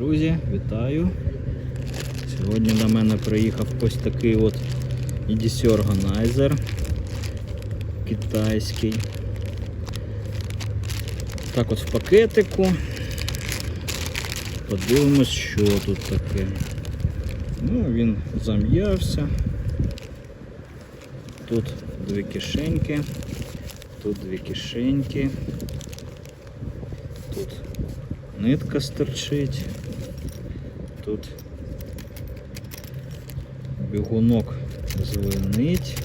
Друзі, вітаю! Сьогодні до мене приїхав ось такий от EDC Organizer китайський. Так от в пакетику. Подивимось, що тут таке. Ну, він зам'явся. Тут дві кишеньки, тут дві кишеньки, нитка стерчить, тут бігунок звенить.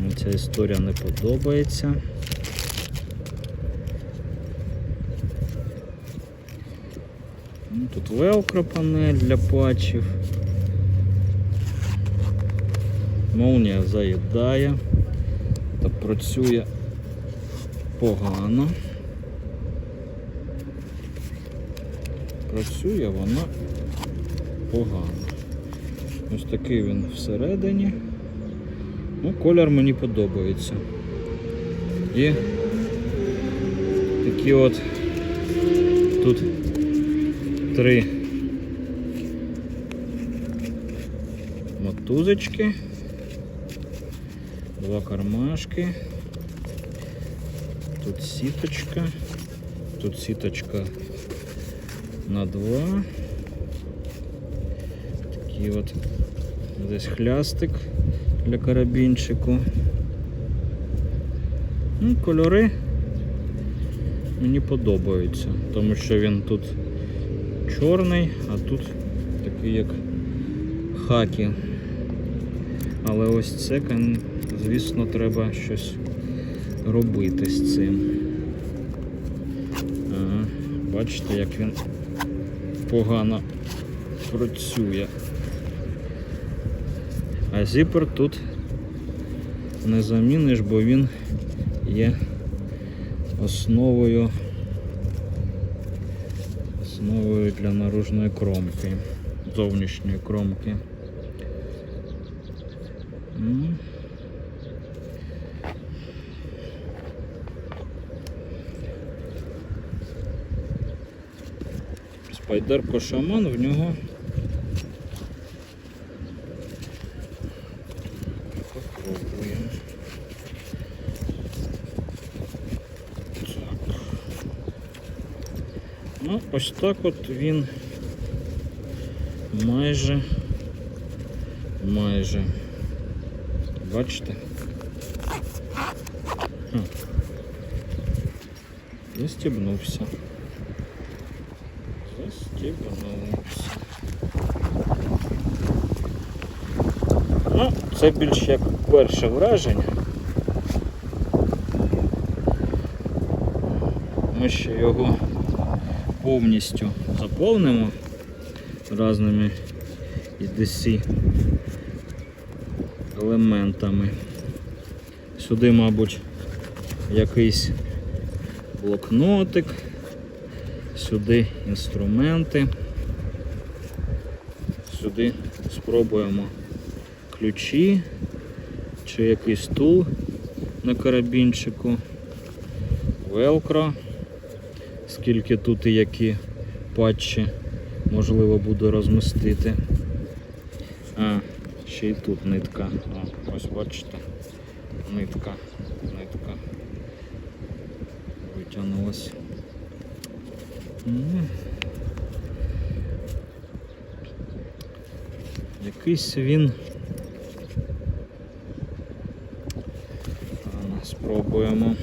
Мені Ця історія не подобається. Ну, Тут велкро панель для патчів. Молнія заїдає та працює погано. Працює вона погано. Ось такий він всередині. Ну, колір мені подобається. І такі от тут три мотузочки, два кармашки, тут сіточка, тут сіточка на два. Такий от десь хлястик для карабінчику. Ну, кольори мені подобаються, тому що він тут чорний, а тут такий як хакі. Але ось це, звісно, треба щось робити з цим. Бачите, як він погано працює. А зіпер тут не заміниш, бо він є основою основою для наружної кромки, зовнішньої кромки. М. Спайдерко шаман в нього. Попробуємо. Так. Ну, ось так от він майже майже. Бачите? Застібнувся. Застібнувся. Ну, це більш як перше враження. Ми ще його повністю заповнимо різними EDC елементами. Сюди, мабуть, якийсь блокнотик, сюди інструменти, сюди спробуємо ключі чи якийсь тул на карабінчику, велкро, скільки тут і які патчі можливо буду розмістити. А, ще й тут нитка. О, ось бачите. Нитка. Нитка. Витягнулась. Якийсь він. Спробуємо.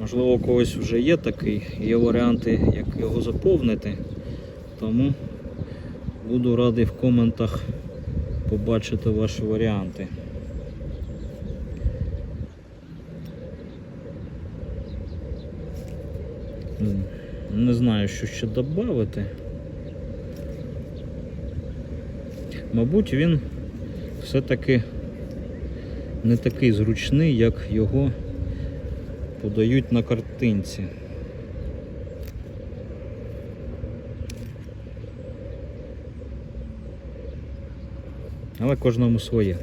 Можливо, у когось вже є такий, є варіанти, як його заповнити. Тому буду радий в коментах побачити ваші варіанти. Не знаю, що ще додати. Мабуть, він все-таки не такий зручний, як його подають на картинці. Але кожному своє.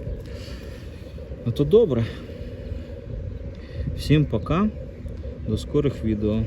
Ну то добре. Всім пока. До скорих відео.